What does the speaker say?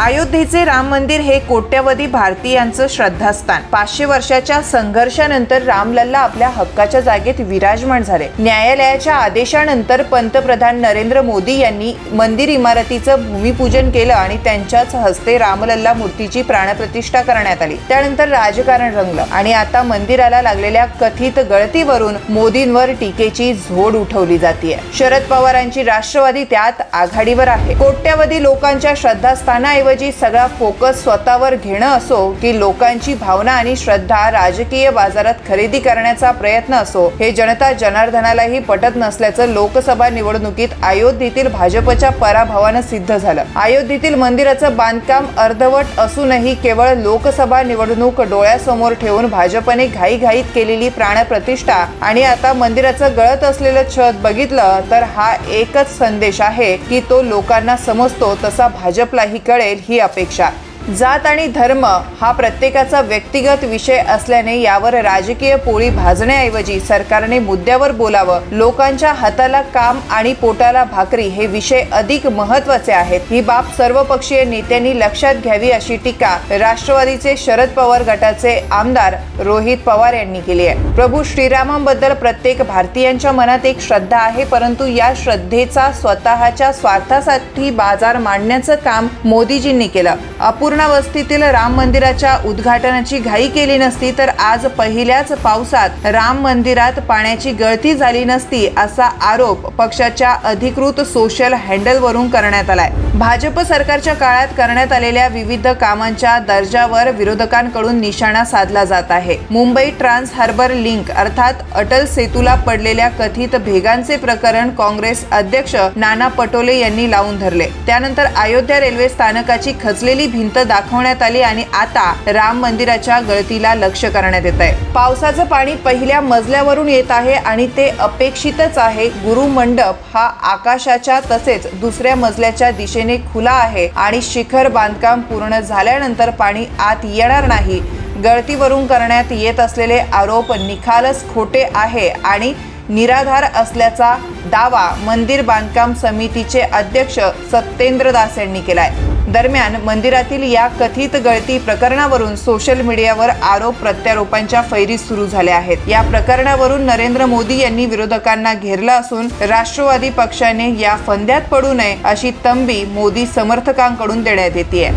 अयोध्येचे राम मंदिर हे कोट्यवधी भारतीयांचं श्रद्धास्थान. पाचशे वर्षाच्या संघर्षानंतर रामलल्ला आपल्या हक्काच्या जागेत विराजमान झाले. न्यायालयाच्या आदेशानंतर पंतप्रधान नरेंद्र मोदी यांनी मंदिर इमारतीचं भूमिपूजन केलं आणि त्यांच्याच हस्ते रामलल्ला मूर्तीची प्राणप्रतिष्ठा करण्यात आली. त्यानंतर राजकारण रंगलं आणि आता मंदिराला लागलेल्या कथित गळतीवरून मोदींवर टीकेची झोड उठवली जाते शरद पवारांची राष्ट्रवादी त्यात आघाडीवर आहे. कोट्यवधी लोकांच्या श्रद्धास्थानाऐवजी सगळा फोकस स्वतःवर घेणं असो की लोकांची भावना आणि श्रद्धा राजकीय बाजारात खरेदी करण्याचा प्रयत्न असो हे जनता जनार्दनालाही पटत नसल्याचं लोकसभा निवडणुकीत अयोध्येतील भाजपच्या पराभवानं सिद्ध झालं. अयोध्येतील मंदिराचं बांधकाम अर्धवट असूनही केवळ लोकसभा निवडणूक डोळ्यासमोर ठेवून भाजपने घाईघाईत केलेली प्राणप्रतिष्ठा आणि आता मंदिराचं गळत असलेलं छत बघितलं तर हा एकच संदेश आहे की तो लोकांना समजतो तसा भाजपलाही कळेल ही अपेक्षा. जात आणि धर्म हा प्रत्येकाचा व्यक्तिगत विषय असल्याने यावर राजकीय पोळी भाजण्याऐवजी सरकारने मुद्द्यावर बोलावं. लोकांच्या हाताला काम आणि पोटाला भाकरी हे विषय अधिक महत्त्वाचे आहेत. ही बाब सर्वपक्षीय नेत्यांनी लक्षात घ्यावी अशी टीका राष्ट्रवादीचे शरद पवार गटाचे आमदार रोहित पवार यांनी केली आहे. प्रभू श्रीरामांबद्दल प्रत्येक भारतीयांच्या मनात एक श्रद्धा आहे परंतु या श्रद्धेचा स्वतःच्या स्वार्थासाठी बाजार मांडण्याचं काम मोदीजींनी केलं. अपूर्ण अपूर्णावस्थेतील राम मंदिराच्या उद्घाटनाची घाई केली नसती तर आज पहिल्याच पावसात राम मंदिरात पाण्याची गळती झाली नसती असा आरोप पक्षाच्या अधिकृत सोशल हँडलवरून करण्यात आलाय. भाजप सरकारच्या काळात करण्यात आलेल्या विविध कामांच्या दर्जावर विरोधकांकडून निशाणा साधला जात आहे. मुंबई ट्रान्स हार्बर लिंक अर्थात अटल सेतूला पडलेल्या कथित भेगांचे प्रकरण काँग्रेस अध्यक्ष नाना पटोले यांनी लावून धरले. त्यानंतर अयोध्या रेल्वे स्थानकाची खचलेली भिंत दाखवण्यात आली आणि आता राम मंदिराच्या गळतीला लक्ष करण्यात येत आहे. पावसाचं पाणी पहिल्या मजल्यावरून येत आहे आणि ते अपेक्षितच आहे. गुरु मंडप हा आकाशाच्या तसेच दुसऱ्या मजल्याच्या दिशेने खुला आहे आणि शिखर बांधकाम पूर्ण झाल्यानंतर पाणी आत येणार नाही. गळतीवरून करण्यात येत असलेले आरोप निखालस खोटे आहे आणि निराधार असल्याचा दावा मंदिर बांधकाम समितीचे अध्यक्ष सत्येंद्र दास यांनी केलाय. दरम्यान मंदिरातील या कथित गळती प्रकरणावरून सोशल मीडियावर आरोप प्रत्यारोपांच्या फैरी सुरू झाल्या आहेत. या प्रकरणावरून नरेंद्र मोदी यांनी विरोधकांना घेरलं असून राष्ट्रवादी पक्षाने या फंद्यात पडू नये अशी तंबी मोदी समर्थकांकडून देण्यात येते